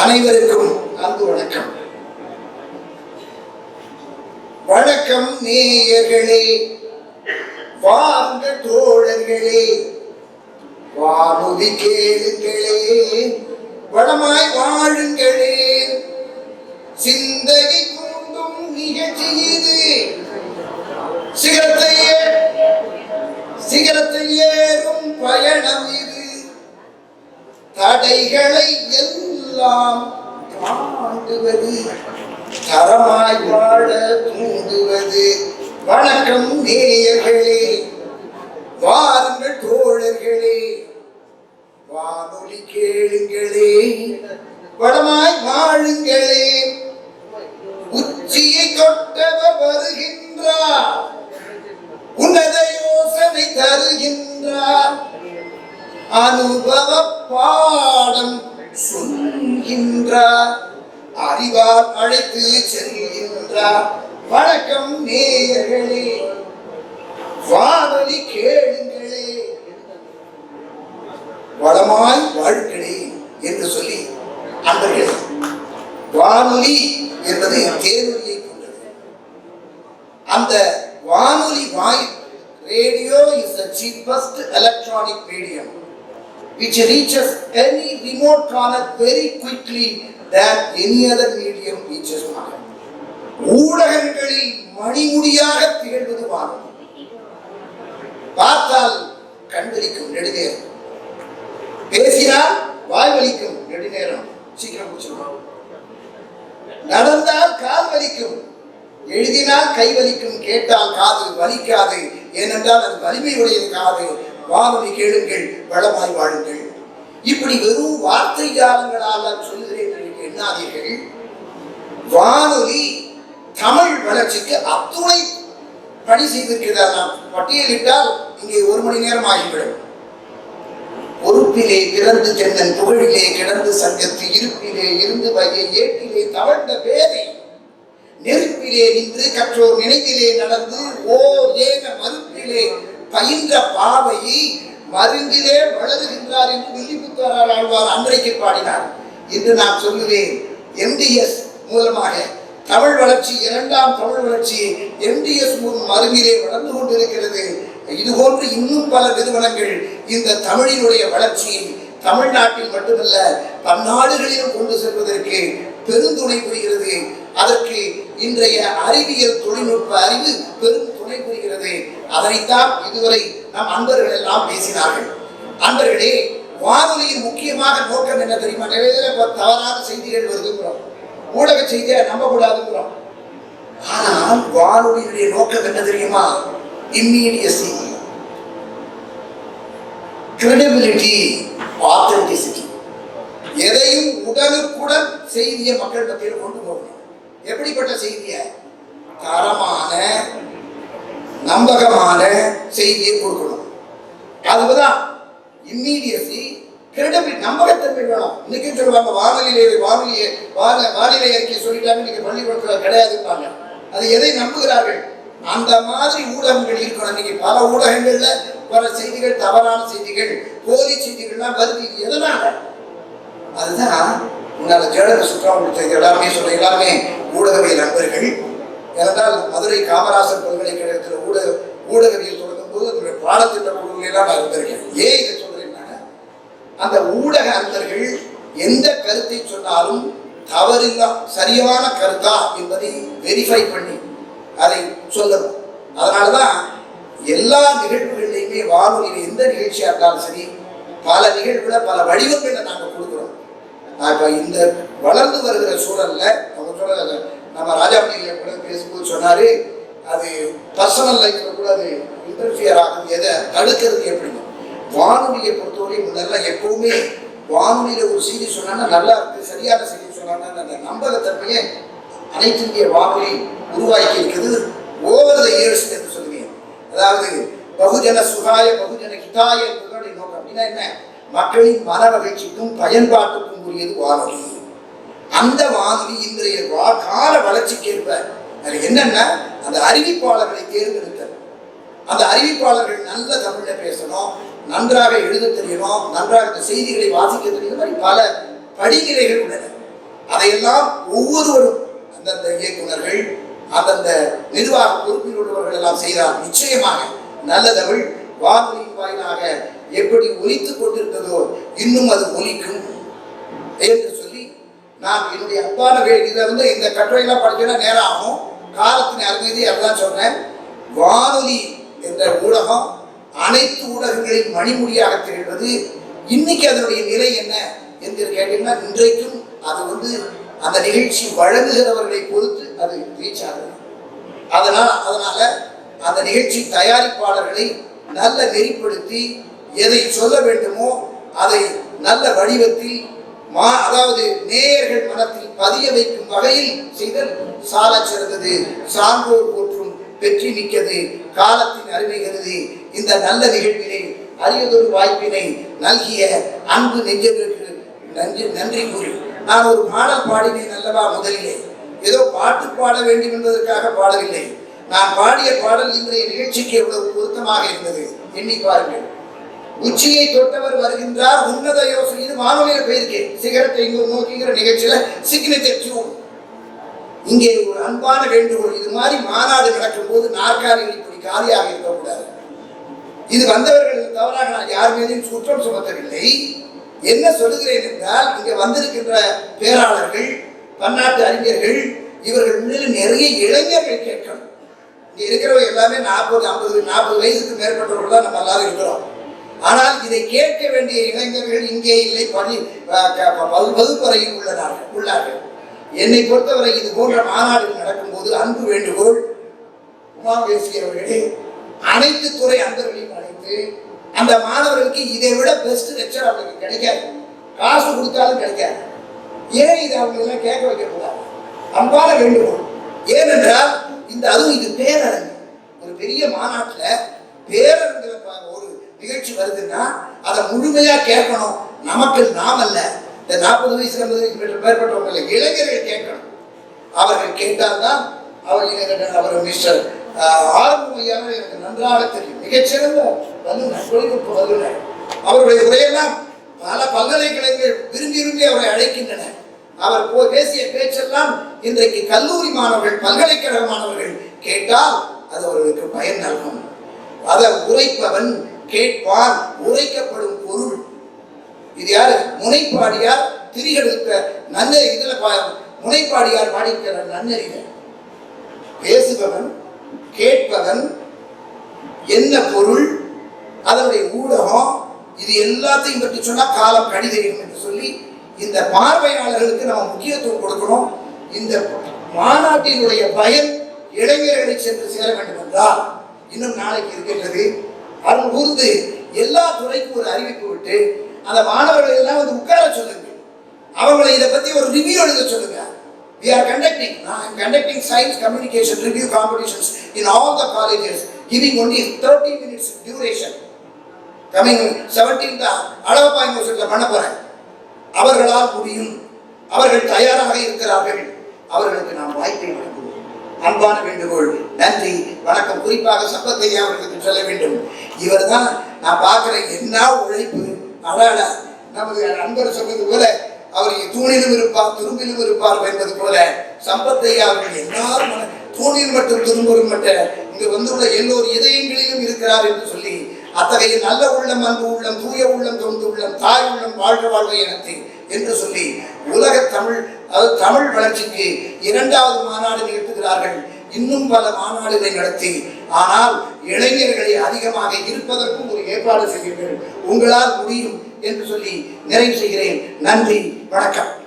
அனைவருக்கும் அன்பு வணக்கம். வணக்கம் நேயர்களே வாழ்ந்த தோழர்களே வானொலி கேளுங்களே வளமாய் வாழுங்களே. சிந்தகை கூண்டும் நிகழ்ச்சி இது. சிகரத்தை சிகரத்தை ஏறும் பயணம் இது. தடைகளை எல்லாம் எல்லாம் தாண்டுவது தரமாய் வாழ தூண்டுவது. வணக்கம் நேயர்களே வாருங்கள் தோழர்களே. வானொலி கேளுங்களே வளமாய் வாழுங்களே. உச்சியை தொட்டவர் வருகின்றார். உன்னத யோசனை தருகின்றார். அனுபவ பாடம் செல்கின்றார் அறிவார் அழைத்து செல்கின்றார் வணக்கம் நேயர்களே வானொலி கேளுங்களே. வளமாய் வாழ்களே என்று சொல்லி அன்பர்கள் வானொலி என்பது தேர்வொலியை கொண்டது. அந்த வானொலி வாய் radio is the cheapest electronic medium. Which reaches any remote corner very quickly than any other medium reaches man. ஊடகங்களில் மணிமுடியாக திகழ்வது வானம் பார்த்தால் கண்வலிக்கும் நெடுநேரம். பேசினால் வாய் வலிக்கும் நெடுநேரம். சீக்கிரம் முடிச்சிருவோம். நடந்தால் கால் வலிக்கும். எழுதினால் கை வலிக்கும். கேட்டால் காது வலிக்காது. ஏனென்றால் அது வலிமையுடைய காது. வானொலி கேளுங்கள் வளமாய் வாழுங்கள். இப்படி வெறும் வார்த்தை ஜாலங்களால் நான் சொல்லுகிறேன் என்று எண்ணாதீர்கள். வானொலி தமிழ் வளர்ச்சிக்கு அத்துணை பணி செய்திருக்கிறார். நாம் பட்டியலிட்டால் இங்கே ஒரு மணி நேரம் ஆகிவிடும். பொறுப்பிலே பிறந்து சென்னன் புகழிலே கிடந்து சங்கத்து இருப்பிலே இருந்து வகை ஏட்டிலே தவழ்ந்த பேதை நெருப்பிலே நின்று கற்றோர் நினைவிலே நடந்து ஓ ஏன மறுப்பிலே பயின்ற பாவையை மருங்கிலே வளருகின்றார் என்று வில்லிபுத்தாரால் ஆழ்வார் அன்றைக்கு பாடினார் என்று நான் சொல்லுவேன். எம்டிஎஸ் மூலமாக தமிழ் வளர்ச்சி இரண்டாம் தமிழ் வளர்ச்சி எம்டிஎஸ் மருங்கிலே வளர்ந்து கொண்டிருக்கிறது. இதுபோன்று இன்னும் பல நிறுவனங்கள் இந்த தமிழினுடைய வளர்ச்சியை தமிழ்நாட்டில் மட்டுமல்ல பன்னாடுகளிலும் கொண்டு செல்வதற்கு பெருந்துணை புரிகிறது. அதற்கு இன்றைய அறிவியல் தொழில்நுட்ப அறிவு அதைத்தான் இதுவரை நம் அன்பர்கள் எல்லாம் பேசினார்கள். அன்பர்களே வானொலியின் முக்கியமான நோக்கம் என்ன தெரியுமா? நிறைய தவறான செய்திகள் வருதுங்கிறோம் ஊடக செய்தியை நம்பக்கூடாதுங்கிறோம். ஆனால் வானொலியினுடைய நோக்கம் என்ன தெரியுமா? இம்மீடியசி கிரெடிபிலிட்டி ஆத்தென்டிசிட்டி எதையும் உடனுக்குடன் செய்தியை மக்கள் மத்தியில் கொண்டு போகணும். எப்படிப்பட்ட செய்தியை? தரமான நம்பகமான செய்தியை கொடுக்கணும். அதுதான் இம்மீடியசி கிரெடிபிலிட்டி நம்பகத்தன்மை வேணும். இன்னைக்கு சொல்லுவாங்க வானொலியிலே வானொலியை வான வானிலை அறிக்கையை சொல்லிட்டாங்க இன்னைக்கு பள்ளிக்கூடத்தில் கிடையாதுப்பாங்க அது எதை நம்புகிறார்கள்? அந்த மாதிரி ஊடகங்கள் இருக்கணும். இன்னைக்கு பல ஊடகங்கள்ல பல செய்திகள் தவறான செய்திகள் போலி செய்திகள்லாம் வருது. இது எதனால? அதுதான் உன்னால ஜேடக சுற்றம் எல்லாமே எல்லாருமே சொல்ற எல்லாமே ஊடகவியல் நண்பர்கள். ஏனென்றால் மதுரை காமராசர் பல்கலை ஊடகவியல் தொடங்கும் போது அதனுடைய பாடத்திட்ட குழுவிலாம் நான் இருந்திருக்கேன் ஏன் இதை சொல்றேன்னா அந்த ஊடக அந்தர்கள் எந்த கருத்தை சொன்னாலும் தவறில்லா சரியான கருத்தா என்பதை வெரிஃபை பண்ணி அதை சொல்லணும். அதனாலதான் எல்லா நிகழ்வுகள்லையுமே வானொலியில் எந்த நிகழ்ச்சியாக இருந்தாலும் சரி பல நிகழ்வுகளை பல வடிவங்களை நாங்கள் கொடுக்குறோம். இப்போ இந்த வளர்ந்து வருகிற சூழல்ல அவங்க சொல்ற நம்ம ராஜாமணியில கூட பேசும்போது சொன்னாரு அது பர்சனல் லைஃப்ல கூட அது இன்டர்ஃபியர் ஆகுது எதை தடுக்கிறது எப்படி? வானொலியை பொறுத்தவரை முதல்ல எப்பவுமே வானொலியில ஒரு செய்தி சொன்னாங்கன்னா நல்லா இருக்கு சரியான செய்தி சொன்னாங்கன்னா அந்த நம்பகத்தன்மையை அனைத்து இந்திய வானொலி உருவாக்கி இருக்குது. ஓவர் த இயர்ஸ் என்று சொல்லுவீங்க அதாவது பகுஜன சுகாய பகுஜன ஹிதாய என்பதோடைய நோக்கம் அப்படின்னா என்ன? மக்களின் மன மகிழ்ச்சிக்கும் பயன்பாட்டுக்கும் உரியது வானொலி. அந்த வானொலி இன்றைய கால வளர்ச்சிக்கேற்ப அது என்னன்னா அந்த அறிவிப்பாளர்களை தேர்ந்தெடுத்தல் அந்த அறிவிப்பாளர்கள் நல்ல தமிழ்ல பேசணும் நன்றாக எழுத தெரியணும் நன்றாக இந்த செய்திகளை வாசிக்க தெரியும் இந்த மாதிரி பல படிநிலைகள் உள்ளன. அதையெல்லாம் ஒவ்வொருவரும் அந்தந்த இயக்குநர்கள் அந்தந்த நிர்வாக பொறுப்பில் உள்ளவர்கள் எல்லாம் செய்தால் நிச்சயமாக நல்ல தமிழ் வானொலியின் வாயிலாக எப்படி ஒலித்துக் கொண்டிருந்ததோ இன்னும் அது ஒலிக்கும் என்று சொல்லி நான் என்னுடைய அப்பான இதை வந்து இந்த கட்டுரையெல்லாம் படிச்சோன்னா நேரம் ஆகும். காலத்தின் அருமதி அதுதான் சொன்னேன். வானொலி என்ற ஊடகம் அனைத்து ஊடகங்களின் மணிமொழியாக திகழ்வது இன்னைக்கு அதனுடைய நிலை என்ன என்று கேட்டீங்கன்னா இன்றைக்கும் அது வந்து அந்த நிகழ்ச்சி வழங்குகிறவர்களை பொறுத்து அது ரீச் ஆகுது. அதனால் அதனால அந்த நிகழ்ச்சி தயாரிப்பாளர்களை நல்ல நெறிப்படுத்தி எதை சொல்ல வேண்டுமோ அதை நல்ல வடிவத்தில் அதாவது நேயர்கள் மனத்தில் பதிய வைக்கும் வகையில் செய்தல் சால சிறந்தது. சான்றோர் போற்றும் வெற்றி மிக்கது. காலத்தின் அறிவுகிறது இந்த நல்ல நிகழ்வினை அரியதொரு வாய்ப்பினை நல்கிய அன்பு நெஞ்சர்களுக்கு நன்றி நன்றி கூறி. நான் ஒரு பாடல் பாடினேன் அல்லவா முதலிலே. ஏதோ பாட்டு பாட வேண்டும் என்பதற்காக பாடவில்லை. நான் பாடிய பாடல் இன்றைய நிகழ்ச்சிக்கு எவ்வளவு பொருத்தமாக இருந்தது. எண்ணி பாருங்கள். உச்சியை தொட்டவர் வருகின்றார். உன்னத யோசனை. இது வானொலியில் போயிருக்கேன் சிகரத்தை இங்கு நோக்கிங்கிற நிகழ்ச்சியில சிக்னேச்சர் டியூன் இங்கே ஒரு அன்பான வேண்டுகோள். இது மாதிரி மாநாடு நடக்கும் போது நாற்காலிகள் இப்படி காலியாக இருக்கக்கூடாது. இது வந்தவர்கள் தவறாக நான் யார் மீதும் குற்றம் சுமத்தவில்லை. என்ன சொல்லுகிறேன் என்றால் இங்கே வந்திருக்கின்ற பேராளர்கள் பன்னாட்டு அறிஞர்கள் இவர்கள் முன்னில் நிறைய இளைஞர்கள் கேட்கணும். இங்கே இருக்கிறவங்க எல்லாமே நாற்பது ஐம்பது நாற்பது வயசுக்கு மேற்பட்டவர்கள் தான் நம்ம எல்லாரும் இருக்கிறோம். ஆனால் இதை கேட்க வேண்டிய இளைஞர்கள் இங்கே இல்லை பள்ளி வகுப்பறையில் உள்ளனார்கள் உள்ளார்கள். என்னை பொறுத்தவரை இது போன்ற மாநாடுகள் நடக்கும்போது அன்பு வேண்டுகோள் உமாவேசி அவர்களே அனைத்து துறை அன்பர்களையும் அழைத்து அந்த மாணவர்களுக்கு இதை விட பெஸ்ட் லெக்சர் அவங்களுக்கு கிடைக்காது. காசு கொடுத்தாலும் கிடைக்காது. ஏன் இதை அவங்களெல்லாம் கேட்க வைக்கக்கூடாது? அன்பான வேண்டுகோள். ஏனென்றால் இந்த அதுவும் இது பேரரங்கு. ஒரு பெரிய மாநாட்டில் பேரரங்குல ஒரு நிகழ்ச்சி வருதுன்னா அதை முழுமையா கேட்கணும். நமக்கு நாம் அல்ல இந்த நாற்பது வயசு ஐம்பது வயசு மேற்பட்ட- மேற்பட்டவங்களை இளைஞர்கள் கேட்கணும். அவர்கள் கேட்டால்தான் அவர் எனக்கு அவர் மிஸ்டர் ஆறுமையான எனக்கு நன்றாக தெரியும். மிகச்சிறந்த வல்லுநர் தொழில்நுட்ப வல்லுநர். அவருடைய உரையெல்லாம் பல பல்கலைக்கழகங்கள் விரும்பி விரும்பி அவரை அழைக்கின்றன. அவர் போ பேசிய பேச்செல்லாம் இன்றைக்கு கல்லூரி மாணவர்கள் பல்கலைக்கழக மாணவர்கள் கேட்டால் அது அவர்களுக்கு பயன் நல்கும். அதை உரைப்பவன் கேட்பான் உரைக்கப்படும் பொருள். இது யாரு? முனைப்பாடியார் திரிகெடுத்த நன்னறி. இதுல பா- முனைப்பாடியார் பாடிக்கிற நன்னறிகள். பேசுபவன் கேட்பவன் என்ன பொருள்? அதனுடைய ஊடகம். இது எல்லாத்தையும் பற்றி சொன்னால் காலம் கடிதம் என்று சொல்லி இந்த பார்வையாளர்களுக்கு நம்ம முக்கியத்துவம் கொடுக்கணும். இந்த மாநாட்டினுடைய பயன் இளைஞர்களை சென்று சேர வேண்டும் என்றால் இன்னும் நாளைக்கு இருக்கின்றது. அருள் ஊர்ந்து எல்லா துறைக்கும் ஒரு அறிவிப்பு விட்டு அந்த மாணவர்கள் எல்லாம் வந்து உட்கார சொல்லுங்க. அவங்களை இதை பத்தி ஒரு ரிவ்யூ எழுத சொல்லுங்க. வி ஆர் கண்டக்டிங் நான் conducting science communication review competitions in all the colleges giving only 30 minutes duration. Coming 17th Alagappa யூனிவர்சிட்டியில் பண்ண போகிறேன் அவர்களால் முடியும். அவர்கள் தயாராக இருக்கிறார்கள். அவர்களுக்கு நாம் வாய்ப்பை வழங்க அன்பான வேண்டுகோள் நன்றி வணக்கம். குறிப்பாக சம்பத்தையா அவர்களுக்கு சொல்ல வேண்டும். இவர் தான் நான் பார்க்குற என்ன உழைப்பு அடாட நமது நண்பர் சொன்னது போல அவர் தூணிலும் இருப்பார் துரும்பிலும் இருப்பார் என்பது போல சம்பத்தையா அவர்கள் எல்லாரும் தூணில் மட்டும் துரும்பும் மட்டும் இங்கு வந்துள்ள எல்லோர் இதயங்களிலும் இருக்கிறார் என்று சொல்லி அத்தகைய நல்ல உள்ளம் அன்பு உள்ளம் தூய உள்ளம் தொண்டு உள்ளம் தாய் உள்ளம் வாழ்க வாழ்க எனத்தை என்று சொல்லி உலக தமிழ் அது தமிழ் வளர்ச்சிக்கு இரண்டாவது மாநாடு நிகழ்த்துகிறார்கள் இன்னும் பல மாநாடுகளை நடத்தி ஆனால் இளைஞர்களை அதிகமாக இருப்பதற்கும் ஒரு ஏற்பாடு செய்யுங்கள். உங்களால் முடியும் என்று சொல்லி நிறைவு செய்கிறேன். நன்றி வணக்கம்.